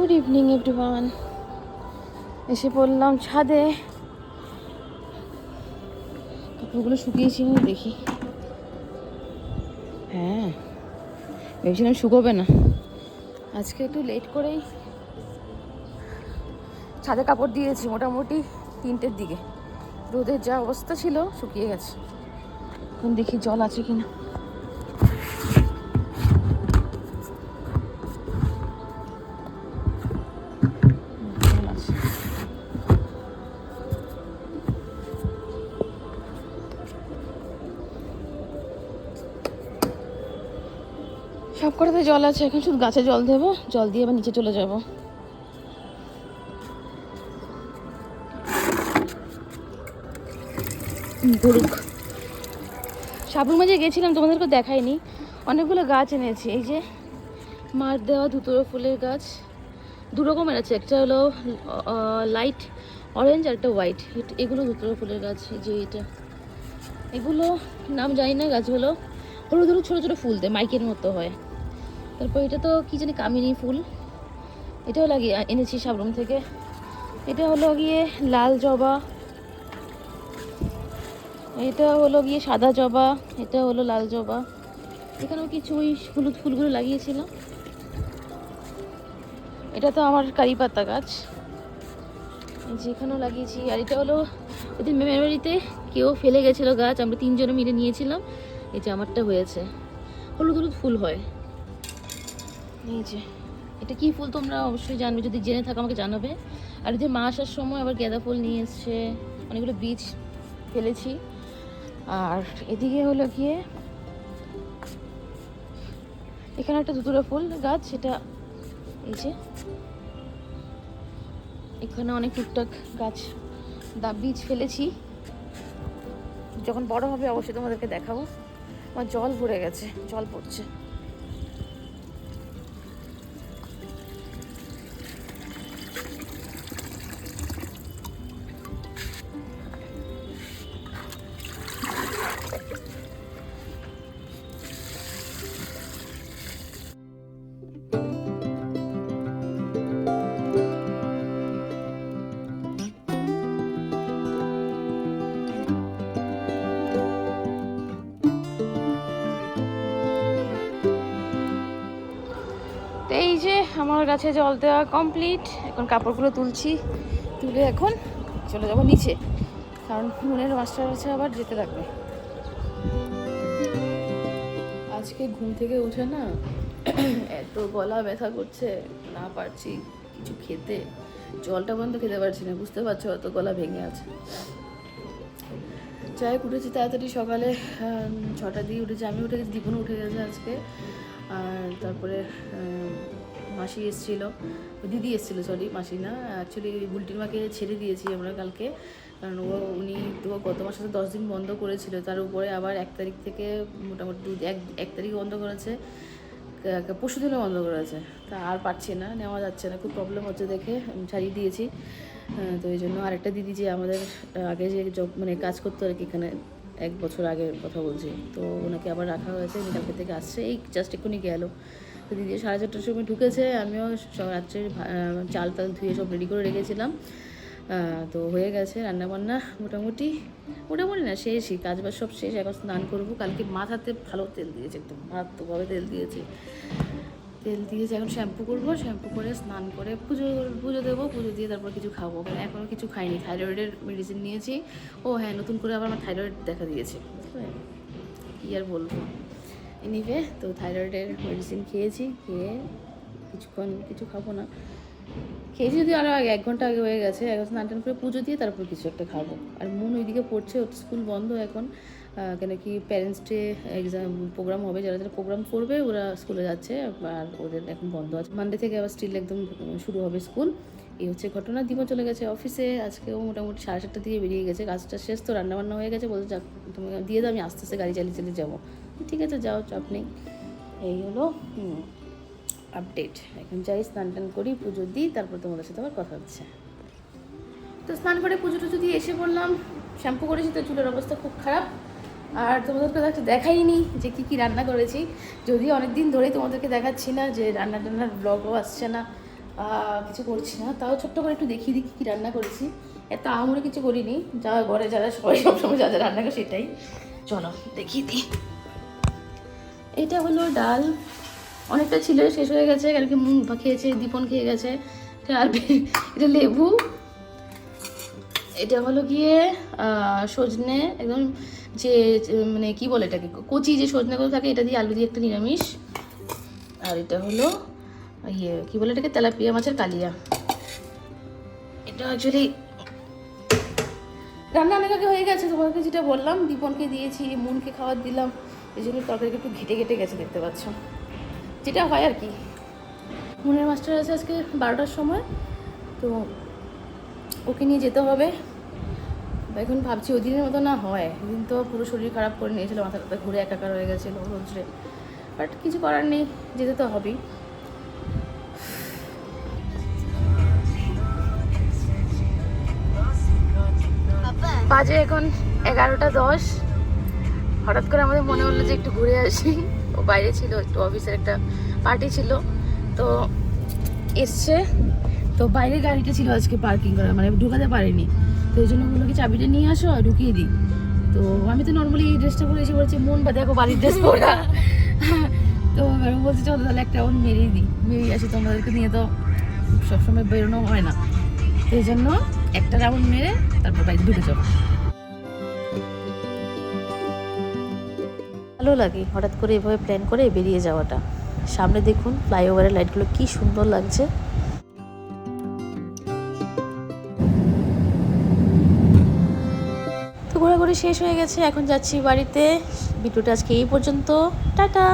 Good evening everyone এসে পড়লাম ছাদে। কাপড়গুলো শুকিয়েছি আমি দেখি। হ্যাঁ ভেবেছিলাম শুকোবে না। আজকে একটু লেট করেই ছাদে কাপড় দিয়েছি, মোটামুটি তিনটের দিকে। রোদের যা অবস্থা ছিল, শুকিয়ে গেছে। এখন দেখি জল আছে কিনা। সব কটাতে জল আছে, এখন শুধু গাছে জল দেবো, জল দিয়ে আবার নিচে চলে যাব। সাবুর মাঝে গেছিলাম তোমাদেরকে দেখাইনি। অনেকগুলো গাছ এনেছি, এই যে মার দেওয়া ধুতরো ফুলের গাছ। দু রকমের আছে, একটা হলো লাইট অরেঞ্জ আর একটা হোয়াইট এগুলো ধুতরো ফুলের গাছ যে এটা। এগুলো নাম জানি না গাছগুলো হলুদ হলুদ ছোটো ছোটো ফুল দেয়, মাইকের মতো হয়। তারপর এটা তো কি জানি কামিনী ফুল। এটাও লাগিয়ে এনেছি সাবরুম থেকে। এটা হলো গিয়ে লাল জবা। এটা হলো গিয়ে সাদা জবা। এটা হলো লাল জবা। এখানেও কিছু ওই হলুদ ফুলগুলো লাগিয়েছিলাম। এটা তো আমার কারি পাতা গাছ। যেখানেও লাগিয়েছি। আর এটা হলো ওদের মেমের বাড়িতে কেউ ফেলে গেছিল গাছ। আমরা তিনজনে মিলে নিয়েছিলাম। এই যে আমারটা হয়েছে। হলুদ হলুদ ফুল হয়। যে, এটা কি ফুল তোমরা অবশ্যই জানবে, যদি জেনে থাকো আমাকে জানাবে। আর যে মা আসার সময় আবার গাঁদা ফুল নিয়ে এসছে, অনেকগুলো বীজ ফেলেছি। আর এদিকে হলো গিয়ে এখানে একটা দুতুরা ফুল গাছ, সেটা এই যে, এখানে অনেক টুকটাক গাছ, দা বীজ ফেলেছি। যখন বড় হবে অবশ্যই তোমাদেরকে দেখাবো। আমার জল ভরে গেছে, জল পড়ছে। আমার গাছে জল দেওয়া কমপ্লিট এখন কাপড়গুলো তুলছি, তুলে এখন চলে যাব নিচে, কারণ মনের মাস্টার আছে আবার যেতে লাগবে। আজকে ঘুম থেকে উঠে না এত গলা ব্যথা করছে, না পারছি কিছু খেতে। জলটা বন্ধ খেতে পারছি না, বুঝতে পারছ অত গলা ভেঙে আছে। যাই উঠেছি তাড়াতাড়ি সকালে ছটা দিয়ে উঠেছি, আমি উঠে গেছি দীপনও উঠে গেছে আজকে। আর তারপরে মাসি এসেছিল, দিদি এসেছিল সরি মাসি না অ্যাকচুয়ালি বুলটির মাকে ছেড়ে দিয়েছি আমরা কালকে। কারণ ও, উনি তো গত মাসে তো দশ দিন বন্ধ করেছিল, তার উপরে আবার এক তারিখ থেকে মোটামুটি দু, এক এক তারিখ বন্ধ করেছে পরশু দিনও বন্ধ করেছে। তা আর পারছি না, নেওয়া যাচ্ছে না, খুব প্রবলেম হচ্ছে দেখে, আমি ছাড়িয়ে দিয়েছি। তো এই জন্য আরেকটা দিদি যে আমাদের আগে যে জব মানে কাজ করতো আর কি, এখানে এক বছর আগের কথা বলছি, তো ওনাকে আবার রাখা হয়েছে কালকে থেকে আসছে, এই জাস্ট এক্ষুনি গেল। তো দিদি সাড়ে চারটার সময় ঢুকেছে আমিও সব রাত্রে চাল টাল ধুয়ে সব রেডি করে রেখেছিলাম। তো হয়ে গেছে রান্নাবান্না মোটামুটি। মোটামুটি না শেষই কাজ বাজ সব শেষ এখন স্নান করব। কালকে মাথাতে ভালো তেল দিয়েছে একদম মারাত্মকভাবে তেল দিয়েছে। তেল দিয়েছে এখন শ্যাম্পু করব শ্যাম্পু করে স্নান করে পুজো পুজো দেবো পুজো দিয়ে তারপর কিছু খাব। কারণ এখনও কিছু খাইনি থাইরয়েডের মেডিসিন নিয়েছি। ও হ্যাঁ নতুন করে আবার আমার থাইরয়েড দেখা দিয়েছে। হ্যাঁ, কী আর বলব? এনিভে তো থাইরয়েডের মেডিসিন খেয়েছি, খেয়ে কিছুক্ষণ কিছু খাব না। খেয়েছি যদি আরও আগে, এক ঘণ্টা আগে হয়ে গেছে, এখন স্নান টান করে পুজো দিয়ে তারপর কিছু একটা খাব। আর মন ওইদিকে পড়ছে, ওর স্কুল বন্ধ এখন। কেন কি প্যারেন্টস ডে এক্সাম প্রোগ্রাম হবে, যারা যারা প্রোগ্রাম করবে ওরা স্কুলে যাচ্ছে, আর ওদের এখন বন্ধ আছে। মানডে থেকে আবার স্টিল একদম শুরু হবে স্কুল এই হচ্ছে ঘটনা দিবো চলে গেছে অফিসে আজকেও মোটামুটি সাড়ে সাতটা দিয়ে বেরিয়ে গেছে। কাজটা শেষ, তো রান্নাবান্না হয়ে গেছে বলতে যাক তুমি দিয়ে দাও, আমি আস্তে আস্তে গাড়ি চালিয়ে চালিয়ে যাব। ঠিক আছে, যাও, চাপ নেই। এই হলো আপডেট এখন যাই, স্নান টান করি, পুজো দিই, তারপর তোমাদের সাথে আবার কথা হচ্ছে। তো স্নান করে পুজো টুজো দিয়ে এসে পড়লাম শ্যাম্পু করেছি, তো চুলের অবস্থা খুব খারাপ। আর তোমাদেরকে একটা দেখাইনি যে কি কি রান্না করেছি। যদিও অনেক দিন ধরেই তোমাদেরকে দেখাচ্ছি না যে রান্না টান্নার ব্লগও আসছে না কিছু করছি না। তাও ছোট্ট করে একটু দেখিয়ে দিই কী কী রান্না করেছি। এত আমরে কিছু করিনি। যা ঘরে যারা সবাই সবসময় যা যা রান্না করে সেটাই। চলো, দেখিয়ে দিই। এটা হলো ডাল। অনেকটা ছিল, শেষ হয়ে গেছে। কালকে মুখ খেয়েছে, দীপন খেয়ে গেছে। আর এটা লেবু। এটা হলো গিয়ে সজনে একদম যে মানে কি বলে এটাকে? কচি যে সজনেগুলো থাকে, এটা দিয়ে আলু দিয়ে একটা নিরামিষ। আর এটা হলো ইয়ে কি বলে এটাকে? তেলাপিয়া মাছের কালিয়া। এটা অ্যাকচুয়ালি রান্না অনেক আগে হয়ে গেছে তোমাকে যেটা বললাম, দীপনকে দিয়েছি, মনকে খাবার দিলাম। এই জন্য তরকারিটা একটু ঘেটে ঘেটে গেছে দেখতে পাচ্ছ। যেটা হয় আর কি। মনের মাস্টার আছে আজকে বারোটার সময়, তো ওকে নিয়ে যেতে হবে। এখন ভাবছি ওই দিনের মতো না হয়। ওদিন তো পুরো শরীর খারাপ করে নিয়েছিল, মাথা টাথা ঘুরে একাকার হয়ে গেছিল রোদ্রে বাট কিছু করার নেই, যেতে তো হবেই। বাজে এখন এগারোটা দশ। হঠাৎ করে আমাদের মনে হলো যে একটু ঘুরে আসি। ও বাইরে ছিল, একটু অফিসের একটা পার্টি ছিল। তো এসছে। তো বাইরে গাড়িটা ছিল আজকে পার্কিং করা মানে ঢুকাতে পারিনি। তো ওই জন্য বলল কি, চাবিটা নিয়ে আসো আর ঢুকিয়ে দিই। তো আমি তো নর্মালি এই ড্রেসটা পরে এসে বলছি মন বা দেখো বাড়ির ড্রেস পরা। তো ও বলছে, চলো তাহলে একটা ওন মেরিয়ে দিই। মেরিয়ে আসি, তোমাদেরকে নিয়ে তো সবসময় বেরোনো হয় না। এই জন্য একটা রাউন্ড মেরে তারপর বাইরে ঢুকে যাব। ভালো লাগে হঠাৎ করে এভাবে প্ল্যান করে বেরিয়ে যাওয়াটা। সামনে দেখুন ফ্লাইওভারের লাইটগুলো কি সুন্দর লাগছে। ঘোরাঘুরি শেষ হয়ে গেছে, এখন যাচ্ছি বাড়িতে। ভিডিওটা আজকে এই পর্যন্ত। টাটা!